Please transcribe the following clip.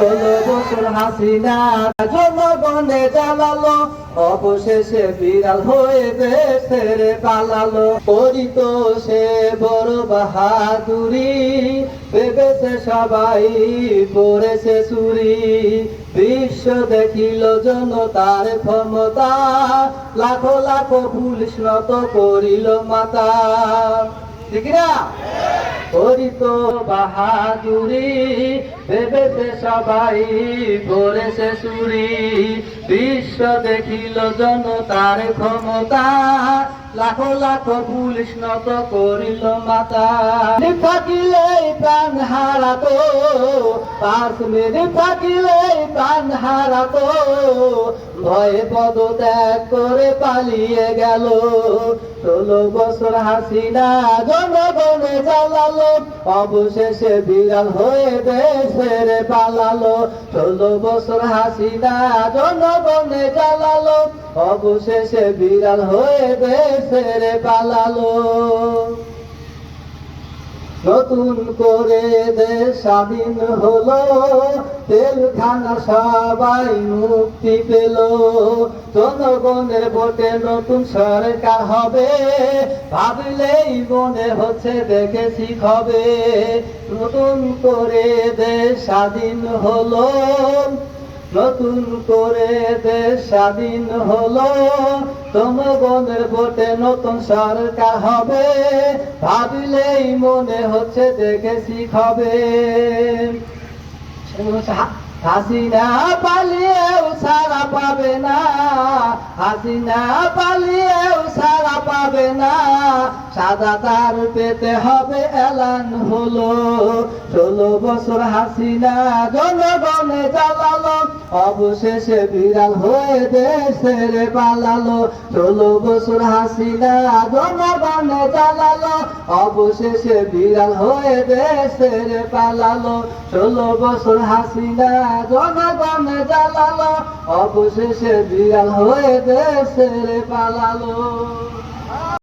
ষোলো বছর হাসিনা জ্বালালো। অবশেষে বিড়াল হয়ে ছেড়ে পালালো। সে বড় বাহাদুরি, ভেবেছে সবাই পড়েছে চুরি। বিশ্ব দেখিল জনতার ক্ষমতা, লাখো লাখো পুলিশ নত করিল মাতা। ঠিক না করিত বাহাদুরি ভেবেছে সবাই পড়েছে চুরি বিশ্ব দেখিল জনতার ক্ষমতা, লাখো লাখো পুলিশ নত করিল মাতা। থাকিলে প্রাণ হারাতো পাঁচ মিনিট থাকিলে প্রাণ হারাতো। ভয়ে পদত্যাগ করে পালিয়ে গেল ষোলো বছর হাসিনা, জনগণে জ্বালালো। অবশেষে বিড়াল হয়ে দেশের পালালো। ষোলো বছর হাসিনা, জনগণে জ্বালালো। অবশেষে বিড়াল হয়ে দেশের পালালো। নতুন করে দেশ স্বাধীন হলো, তেলখানা সবাই মুক্তি পেল। জনগণের ভোটে নতুন সরকার হবে, ভাবলেই মনে হচ্ছে দেখে দেখেছি হবে। নতুন করে দেশ স্বাধীন হলো নতুন করে দেশ স্বাধীন হলো। জনগণের ভোটে নতুন সরকার হবে। ভাবিলেই মনে হচ্ছে দেখেছি হবে হাসিনা পালিয়েও সারা পাবে না। হাসিনা পালিয়েও সারা পাবে না। সাদা তার পেতে হবে এলান হলো। ষোলো বছর হাসিনা জনগণে জ্বালালো অবশেষে বিড়াল হয়ে দেশের পালালো। ষোলো বছর হাসিনা জনগণে জ্বালালো। অবশেষে বিড়াল হয়ে দেশের পালালো। ষোলো বছর হাসিনা জনগণে জ্বালালো। অবশেষে বিড়াল হয়ে দেশের পালালো।